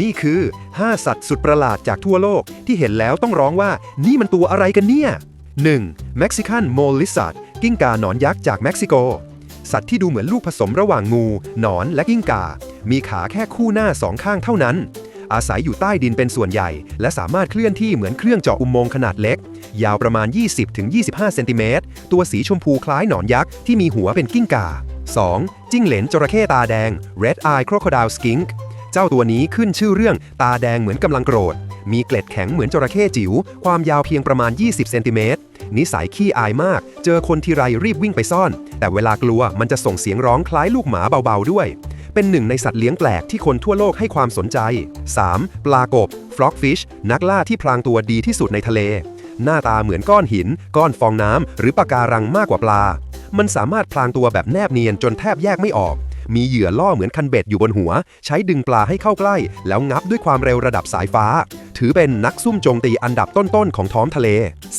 นี่คือ 5 สัตว์สุดประหลาดจากทั่วโลกที่เห็นแล้วต้องร้องว่า นี่มันตัวอะไรกันเนี่ย 1. Mexican Mole Lizard กิ้งก่าหนอนยักษ์จากเม็กซิโก สัตว์ที่ดูเหมือนลูกผสมระหว่างงูหนอนและกิ้งก่า มีขาแค่คู่หน้าสองข้างเท่านั้น อาศัยอยู่ใต้ดินเป็นส่วนใหญ่ และสามารถเคลื่อนที่เหมือนเครื่องเจาะอุโมงค์ขนาดเล็ก ยาวประมาณ 20-25 เซนติเมตร ตัวสีชมพูคล้ายหนอนยักษ์ที่มีหัวเป็นกิ้งก่า 2. จิ้งเหลนจระเข้ตาแดง Red Eye Crocodile Skink เจ้าตัวนี้ขึ้นชื่อเรื่อง ตาแดงเหมือนกำลังโกรธ มีเกล็ดแข็งเหมือนจระเข้จิ๋ว ความยาวเพียงประมาณ 20 เซนติเมตร นิสัยขี้อายมาก เจอคนทีไรรีบวิ่งไปซ่อน แต่เวลากลัวมันจะส่งเสียงร้องคล้ายลูกหมาเบาๆด้วย เป็นหนึ่งในสัตว์เลี้ยงแปลกที่คนทั่วโลกให้ความสนใจ 3. ปลากบ frogfish นักล่าที่พลางตัวดีที่สุดในทะเล หน้าตาเหมือนก้อนหิน ก้อนฟองน้ำหรือปะการังมากกว่าปลา มันสามารถพลางตัวแบบแนบเนียนจนแทบแยกไม่ออก มีเหยื่อล่อเหมือนคันเบ็ดอยู่บนหัว ใช้ดึงปลาให้เข้าใกล้ แล้วงับด้วยความเร็วระดับสายฟ้า ถือเป็นนักซุ่มโจมตีอันดับต้นๆของท้องทะเล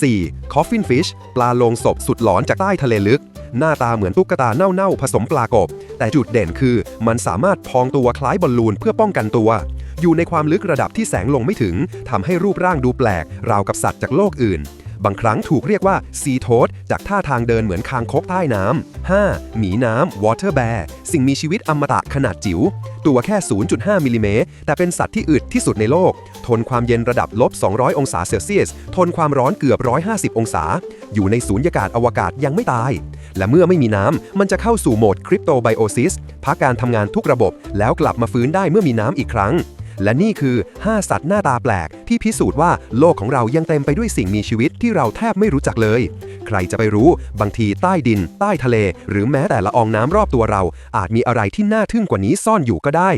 4. Coffin Fish ปลาโลงศพสุดหลอนจากใต้ทะเลลึก หน้าตาเหมือนตุ๊กตาเน่าๆผสมปลากบ แต่จุดเด่นคือมันสามารถพองตัวคล้ายบอลลูนเพื่อป้องกันตัวอยู่ในความลึกระดับที่แสงลงไม่ถึงทำให้รูปร่างดูแปลก ราวกับสัตว์จากโลกอื่น บางครั้งถูกเรียกว่าซีโทสจากท่าทางเดินเหมือนคางคกใต้น้ำ 5. หมีน้ำ water bear สิ่งมีชีวิตอมตะขนาดจิ๋ว ตัวแค่ 0.5 มิลลิเมตร แต่เป็นสัตว์ที่อึดที่สุดในโลก ทนความเย็นระดับลบ 200 องศาเซลเซียส ทนความร้อนเกือบ 150 องศา อยู่ในสูญญากาศอวกาศยังไม่ตาย และเมื่อไม่มีน้ำ มันจะเข้าสู่โหมดคริปโตไบโอซิสพักการทำงานทุกระบบ แล้วกลับมาฟื้นได้เมื่อมีน้ำอีกครั้ง และนี่คือ 5 สัตว์หน้าตาแปลก ที่พิสูจน์ว่าโลกของเรายังเต็มไปด้วยสิ่งมีชีวิตที่เราแทบไม่รู้จักเลย ใครจะไปรู้ บางทีใต้ดิน ใต้ทะเล หรือแม้แต่ละอองน้ำรอบตัวเรา อาจมีอะไรที่น่าทึ่งกว่านี้ซ่อนอยู่ก็ได้